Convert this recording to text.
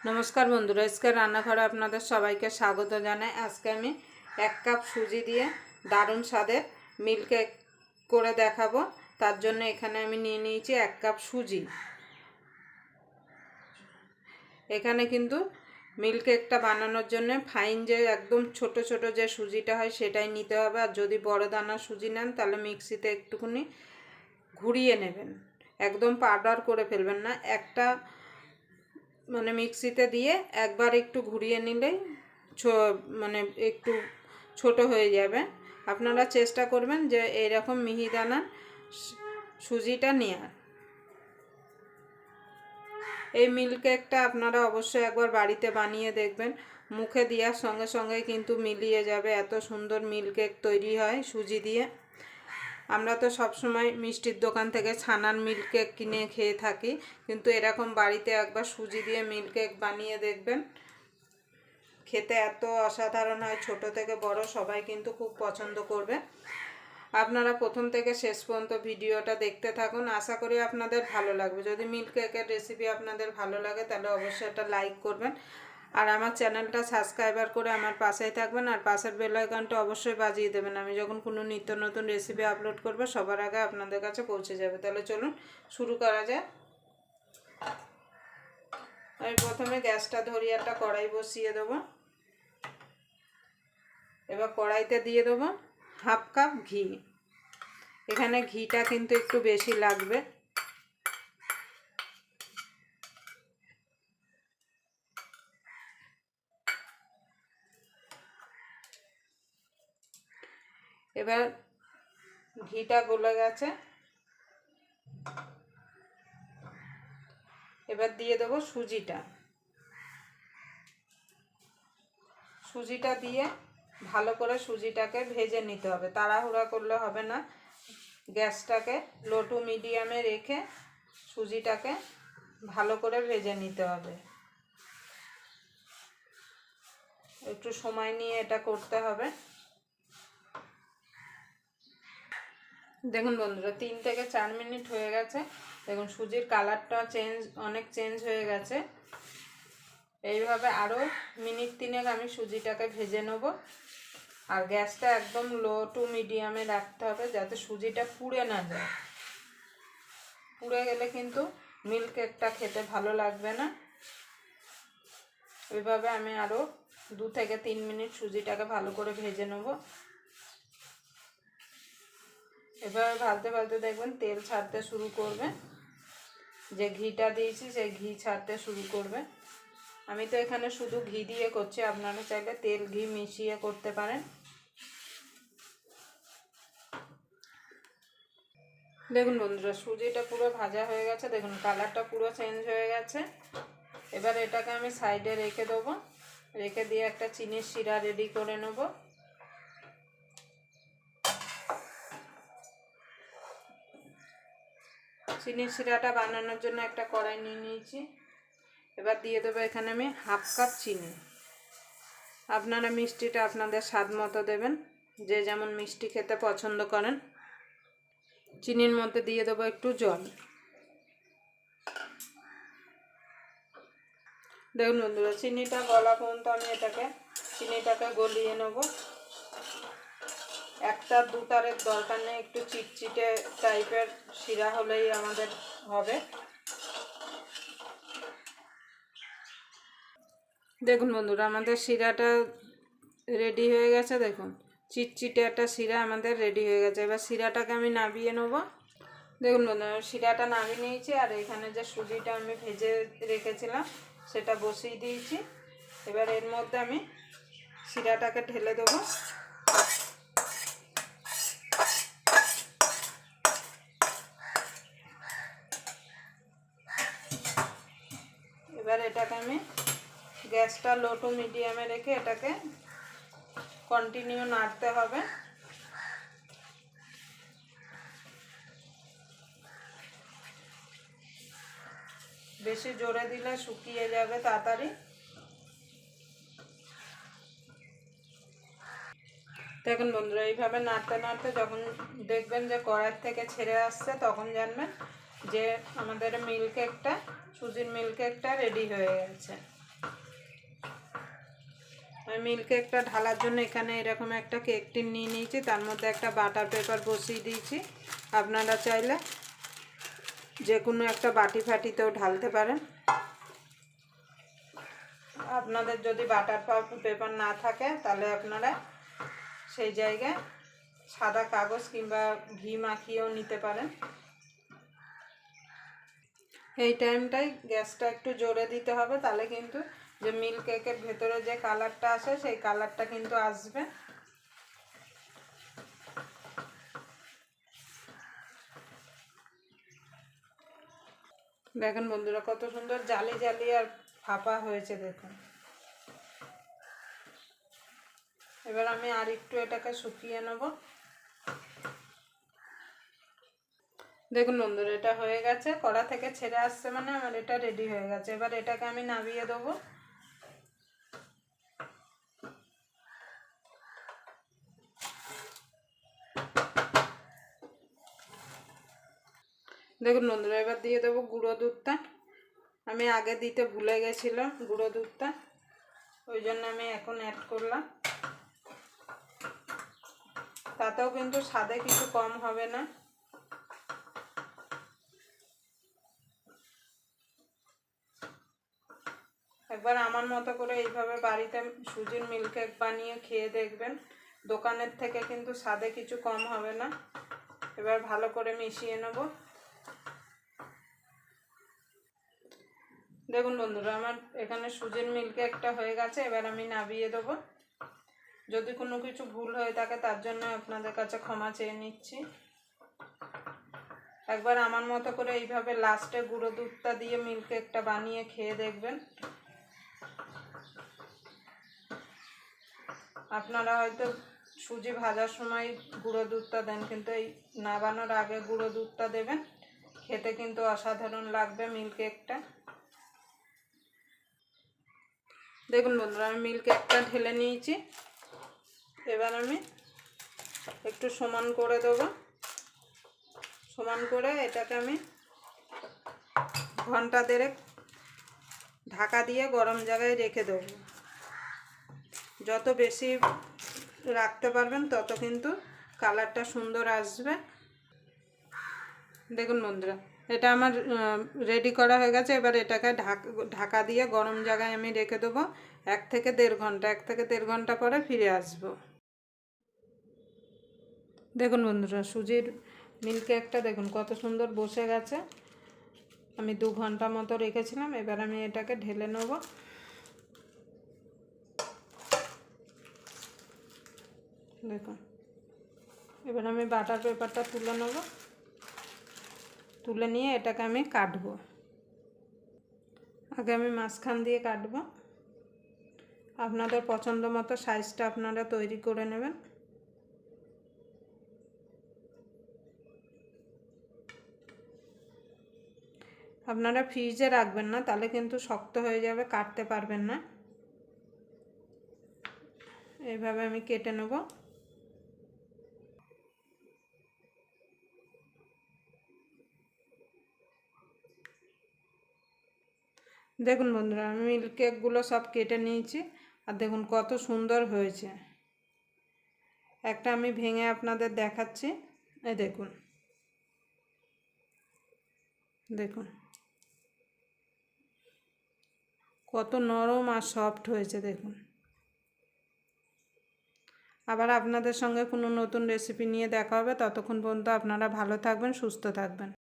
নমস্কার বন্ধুরা আজকে রান্নাঘরে আপনাদের সবাইকে স্বাগত জানাই। আজকে আমি এক কাপ সুজি দিয়ে দারুণ স্বাদের মিল্ক কেক করে দেখাবো। তার জন্য এখানে আমি নিয়ে নিয়েছি এক কাপ সুজি। এখানে কিন্তু মিল্ক কেকটা বানানোর জন্য ফাইন যে, একদম ছোট ছোট যে সুজিটা হয় সেটাই নিতে হবে। আর যদি বড় দানা সুজি নেন, তাহলে মিক্সিতে একটুখানি ঘুরিয়ে নেবেন। একদম পাউডার করে ফেলবেন না। একটা মানে মিক্সিতে দিয়ে একবার একটু ঘুরিয়ে নিলেই মানে একটু ছোট হয়ে যাবে। আপনারা চেষ্টা করবেন যে এইরকম মিহিদানা সুজিটা নেওয়ার এই মিল্ক কেকটা আপনারা অবশ্যই একবার বাড়িতে বানিয়ে দেখবেন। মুখে দেওয়ার সঙ্গে সঙ্গে কিন্তু মিলিয়ে যাবে, এত সুন্দর মিল্ক কেক তৈরি হয় সুজি দিয়ে। আমরা তো সব সময় মিষ্টির দোকান থেকে ছানার মিল্ক কেক কিনে খেয়ে থাকি, কিন্তু এরকম বাড়িতে একবার সুজি দিয়ে মিল্ক কেক বানিয়ে দেখবেন। খেতে এত অসাধারণ হয়, ছোট থেকে বড় সবাই কিন্তু খুব পছন্দ করবে। আপনারা প্রথম থেকে শেষ পর্যন্ত ভিডিওটা দেখতে থাকুন। আশা করি আপনাদের ভালো লাগবে। যদি মিল্ক কেকের রেসিপি আপনাদের ভালো লাগে, তাহলে অবশ্যই একটা লাইক করবেন। আর আমার চ্যানেলটা সাবস্ক্রাইবার করে আমার পাশেই থাকবেন আর পাশের বেল আইকনটা অবশ্যই বাজিয়ে দেবেন। আমি যখন কোনো নিত্য নতুন রেসিপি আপলোড করব, সবার আগে আপনাদের কাছে পৌঁছে যাবে। তাহলে চলুন শুরু করা যায় আমি প্রথমে গ্যাসটা ধরিয়ে একটা কড়াই বসিয়ে দেবো। এবার কড়াইতে দিয়ে দেবো হাফ কাপ ঘি। এখানে ঘিটা কিন্তু একটু বেশি লাগবে। এবার ঘিটা গলে গেছে। এবার দিয়ে দেবো সুজিটা। সুজিটা দিয়ে ভালো করে সুজিটাকে ভেজে নিতে হবে। তাড়াহুড়া করলে হবে না। গ্যাসটাকে লো টু মিডিয়ামে রেখে সুজিটাকে ভালো করে ভেজে নিতে হবে। একটু সময় নিয়ে এটা করতে হবে। দেখুন বন্ধুরা, তিন থেকে চার মিনিট হয়ে গেছে। দেখুন, সুজির কালারটা চেঞ্জ অনেক চেঞ্জ হয়ে গেছে। এইভাবে আরও মিনিট তিনেক আমি সুজিটাকে ভেজে নেব। আর গ্যাসটা একদম লো টু মিডিয়ামে রাখতে হবে যাতে সুজিটা পুড়ে না যায়। পুড়ে গেলে কিন্তু মিল্ক কেকটা খেতে ভালো লাগবে না। ওইভাবে আমি আরও দু থেকে তিন মিনিট সুজিটাকে ভালো করে ভেজে নেব। এভাবে ভালতে ভাজতে দেখবেন তেল ছাড়তে শুরু করবে। যে ঘিটা দিয়েছি, সেই ঘি ছাড়তে শুরু করবে। আমি তো এখানে শুধু ঘি দিয়ে করছি, আপনারা চাইলে তেল ঘি মিশিয়ে করতে পারেন। দেখুন বন্ধুরা, সুজিটা পুরো ভাজা হয়ে গেছে। দেখুন, কালারটা পুরো চেঞ্জ হয়ে গেছে। এবার এটাকে আমি সাইডে রেখে দেবো। রেখে দিয়ে একটা চিনির শিরা রেডি করে নেব। চিনির শিরাটা বানানোর জন্য একটা কড়াই নিয়ে নিয়েছি। এবার দিয়ে দেবো এখানে আমি হাফ কাপ চিনি। আপনারা মিষ্টিটা আপনাদের স্বাদ মতো দেবেন, যে যেমন মিষ্টি খেতে পছন্দ করেন। চিনির মধ্যে দিয়ে দেবো একটু জল। দেখুন বন্ধুরা, চিনিটা গলা পর্যন্ত আমি এটাকে, চিনিটাকে গলিয়ে নেব। একটা দুতারের দরকার নেই, একটু চিটচিটে টাইপের শিরা হলেই আমাদের হবে। দেখুন বন্ধুরা, আমাদের শিরাটা রেডি হয়ে গেছে, দেখুন। চিটচিটে একটা শিরা আমাদের রেডি হয়ে গেছে। এবার শিরাটাকে আমি নাবিয়ে নেব। দেখুন বন্ধুরা, শিরাটা নামিয়ে নিয়েছি, আর এখানে যে সুজিটা আমি ভেজে রেখেছিলাম, সেটা বসিয়ে দিয়েছি। এবার এর মধ্যে আমি শিরাটাকে ঢেলে দেবো। এবার এটাকে আমি গ্যাসটা লো টু মিডিয়ামে রেখে এটাকে কন্টিনিউ নাড়তে হবে। বেশি জোরে দিলে শুকিয়ে যাবে তাড়াতাড়ি। দেখুন বন্ধুরা, এইভাবে নাড়তে নাড়তে যখন দেখবেন যে কড়াই থেকে ছেড়ে আসছে, তখন জানবেন যে আমাদের মিল্ক কেকটা সুজির মিল্ক কেকটা রেডি হয়ে গেছে। আমি মিল্ক কেকটা ঢালার জন্য এখানে এরকম একটা কেক টিন নিয়ে নিয়েছি, তার মধ্যে একটা বাটার পেপার বসিয়ে দিয়েছি। আপনারা চাইলে যে কোনো একটা বাটি ফাটিতেও ঢালতে পারেন। আপনাদের যদি বাটার পেপার না থাকে, তাহলে আপনারা সেই জায়গায় সাদা কাগজ কিংবা ঘি মাখিয়েও নিতে পারেন। এই টাইমটাই গ্যাসটা একটু জোরে দিতে হবে, তাহলে কিন্তু যে মিল্ক কেকের ভেতরে যে কালারটা আসে, সেই কালারটা কিন্তু আসবে। দেখেন বন্ধুরা, কত সুন্দর জালি জালি আর ফাঁপা হয়েছে, দেখুন। এবার আমি আর একটু এটাকে শুকিয়ে নেব। দেখুন বন্ধুরা, এটা হয়ে গেছে, কড়া থেকে ছেড়ে আসছে মানে আমার এটা রেডি হয়ে গেছে। এবার এটাকে আমি নামিয়ে দেবো। দেখুন বন্ধুরা, এবার দিয়ে দেবো গুঁড়ো দুধটা। আমি আগে দিতে ভুলে গেছিলাম গুঁড়ো দুধটা, ওই জন্য আমি এখন অ্যাড করলাম। তাতেও কিন্তু স্বাদে কিছু কম হবে না। একবার আমার মতো করে এইভাবে বাড়িতে সুজির মিল্ক কেক বানিয়ে খেয়ে দেখবেন। দোকানের থেকে কিন্তু স্বাদে কিছু কম হবে না। এবার ভালো করে মিশিয়ে নেব। দেখুন বন্ধুরা, আমার এখানে সুজির মিল্ক কেকটা হয়ে গেছে, এবার আমি নাবিয়ে দেবো। যদি কোনো কিছু ভুল হয়ে থাকে, তার জন্য আপনাদের কাছে ক্ষমা চেয়ে নিচ্ছি। একবার আমার মতো করে এইভাবে লাস্টে গুঁড়ো দুধটা দিয়ে মিল্ক কেকটা বানিয়ে খেয়ে দেখবেন। আপনারা হয়তো সুজি ভাজার সময় গুঁড়ো দুধটা দেন, কিন্তু এই নাবানোর আগে গুঁড়ো দুধটা দেবেন। খেতে কিন্তু অসাধারণ লাগবে মিল্ক কেকটা। দেখুন বন্ধুরা, আমি মিল্ক কেকটা ঢেলে নিয়েছি। এবার আমি একটু সমান করে দেবো। সমান করে এটাকে আমি ঘণ্টা দেড়েক ঢাকা দিয়ে গরম জায়গায় রেখে দেবো। যত বেশি রাখতে পারবেন, তত কিন্তু কালারটা সুন্দর আসবে। দেখুন বন্ধুরা, এটা আমার রেডি করা হয়ে গেছে। এবার এটাকে ঢাকা দিয়ে গরম জায়গায় আমি রেখে দেবো। এক থেকে দেড় ঘণ্টা, এক থেকে দেড় ঘণ্টা পরে ফিরে আসব। দেখুন বন্ধুরা, সুজির মিল্ক কেকটা দেখুন কত সুন্দর বসে গেছে। আমি দু ঘণ্টা মতো রেখেছিলাম, এবার আমি এটাকে ঢেলে নেব। দেখুন। এবার আমি বাটার পেপারটা তুলে নেব। তুলে নিয়ে এটাকে আমি কাটবো। আগে আমি মাঝখান দিয়ে কাটবো। আপনাদের পছন্দ মতো সাইজটা আপনারা তৈরি করে নেবেন। আপনারা ফ্রিজে রাখবেন না, তাহলে কিন্তু শক্ত হয়ে যাবে, কাটতে পারবেন না। এইভাবে আমি কেটে নেব। দেখুন বন্ধুরা, আমি মিল্ক কেকগুলো সব কেটে নিয়েছি আর দেখুন কত সুন্দর হয়েছে। একটা আমি ভেঙে আপনাদের দেখাচ্ছি। এই দেখুন। দেখুন। কত নরম আর সফট হয়েছে, দেখুন। আবার আপনাদের সঙ্গে কোনো নতুন রেসিপি নিয়ে দেখা হবে, ততক্ষণ পর্যন্ত আপনারা ভালো থাকবেন, সুস্থ থাকবেন।